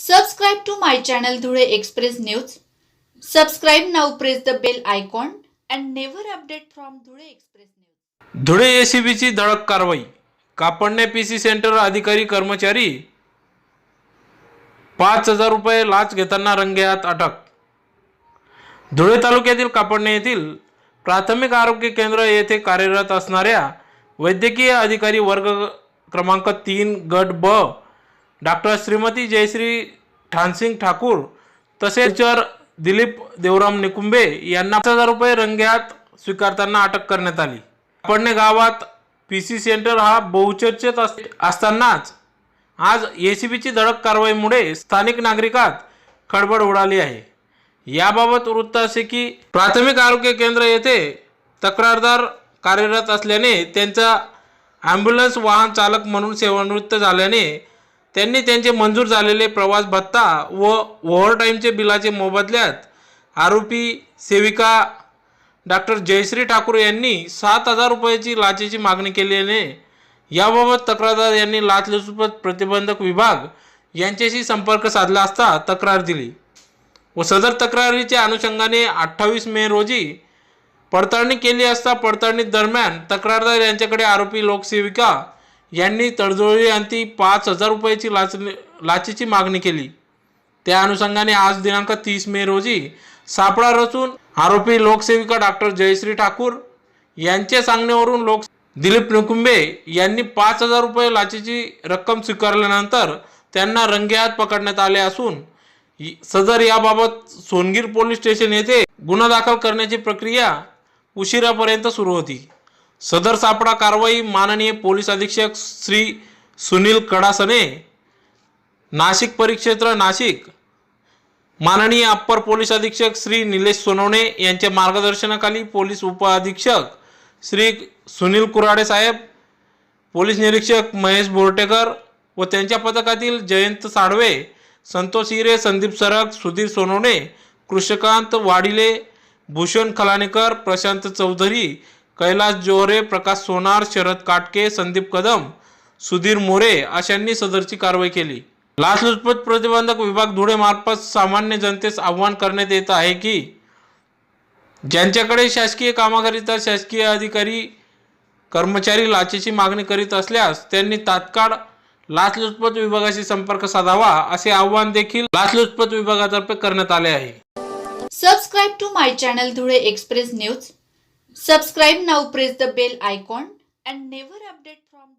Subscribe to my channel Dhule express news subscribe now press the bell icon and never update from Dhule express news Dhule एसीबीची धडक कारवाई. Kapadne P C centre अधिकारी कर्मचारी पाच हजार रुपये लाच घेताना रंगेहात अटक. धुळे तालुक्यातील कापडणे येथील प्राथमिक आरोग्य केंद्र येथे कार्यरत असणाऱ्या वैद्यकीय अधिकारी वर्ग क्रमांक तीन गट ब डॉक्टर श्रीमती जयश्री ठानसिंग ठाकूर तसेच चर दिलीप देवराम निकुंबे यांना पाच हजार रुपये रंग्यात स्वीकारताना अटक करण्यात आली. पडणे गावात पी सी सेंटर हा बहुचर्चेत अस- असतानाच आज ए सी बीची धडक कारवाईमुळे स्थानिक नागरिकात खळबळ उडाली आहे. याबाबत वृत्त असे की प्राथमिक आरोग्य केंद्र येथे तक्रारदार कार्यरत असल्याने त्यांचा ॲम्ब्युलन्स वाहन चालक म्हणून सेवानिवृत्त झाल्याने त्यांनी त्यांचे मंजूर झालेले प्रवास भत्ता व ओव्हरटाईमचे बिलाचे मोबदल्यात आरोपी सेविका डॉक्टर जयश्री ठाकूर यांनी सात हजार रुपयाची लाचेची मागणी केल्याने याबाबत तक्रारदार यांनी लाचलुचपत प्रतिबंधक विभाग यांच्याशी संपर्क साधला असता तक्रार दिली व सदर तक्रारीच्या अनुषंगाने अठ्ठावीस मे रोजी पडताळणी केली असता पडताळणी दरम्यान तक्रारदार यांच्याकडे आरोपी लोकसेविका यांनी तडजोडी अंती पाच हजार रुपयाची लाच लाचेची मागणी केली. त्या अनुषंगाने आज दिनांक तीस मे रोजी सापळा रचून आरोपी लोकसेविका डॉक्टर जयश्री ठाकूर यांच्या सांगण्यावरून लोक दिलीप निकुंबे यांनी पाच हजार रुपये लाचेची रक्कम स्वीकारल्यानंतर त्यांना रंगेहात पकडण्यात आले असून सदर याबाबत सोनगीर पोलीस स्टेशन येथे गुन्हा दाखल करण्याची प्रक्रिया उशिरापर्यंत सुरू होती. सदर सापडा कारवाई माननीय पोलीस अधीक्षक श्री सुनील कडासने नाशिक परिक्षेत्र नाशिक माननीय अप्पर पोलीस अधीक्षक श्री निलेश सोनवणे यांच्या मार्गदर्शनाखाली पोलीस उपअधीक्षक श्री सुनील कुराडे साहेब पोलीस निरीक्षक महेश बोरटेकर व त्यांच्या पथकातील जयंत साडवे संतोष हिरे संदीप सरग सुधीर सोनवणे कृष्णकांत वाडिले भूषण खलानेकर प्रशांत चौधरी कैलास जोहरे प्रकाश सोनार शरद काटके संदीप कदम सुधीर मोरे अशांनी सदरची कारवाई केली. लाचलुचपत प्रतिबंधक विभाग धुळे मार्फत सामान्य जनतेस आव्हान करण्यात येत आहे की ज्यांच्याकडे शासकीय कामाकरिता शासकीय अधिकारी कर्मचारी लाचेची मागणी करीत असल्यास त्यांनी तात्काळ लाचलुचपत विभागाशी संपर्क साधावा असे आव्हान देखील लाचलुचपत विभागातर्फे करण्यात आले आहे. Subscribe to my channel Dhule express news Subscribe now, press the bell icon and never update from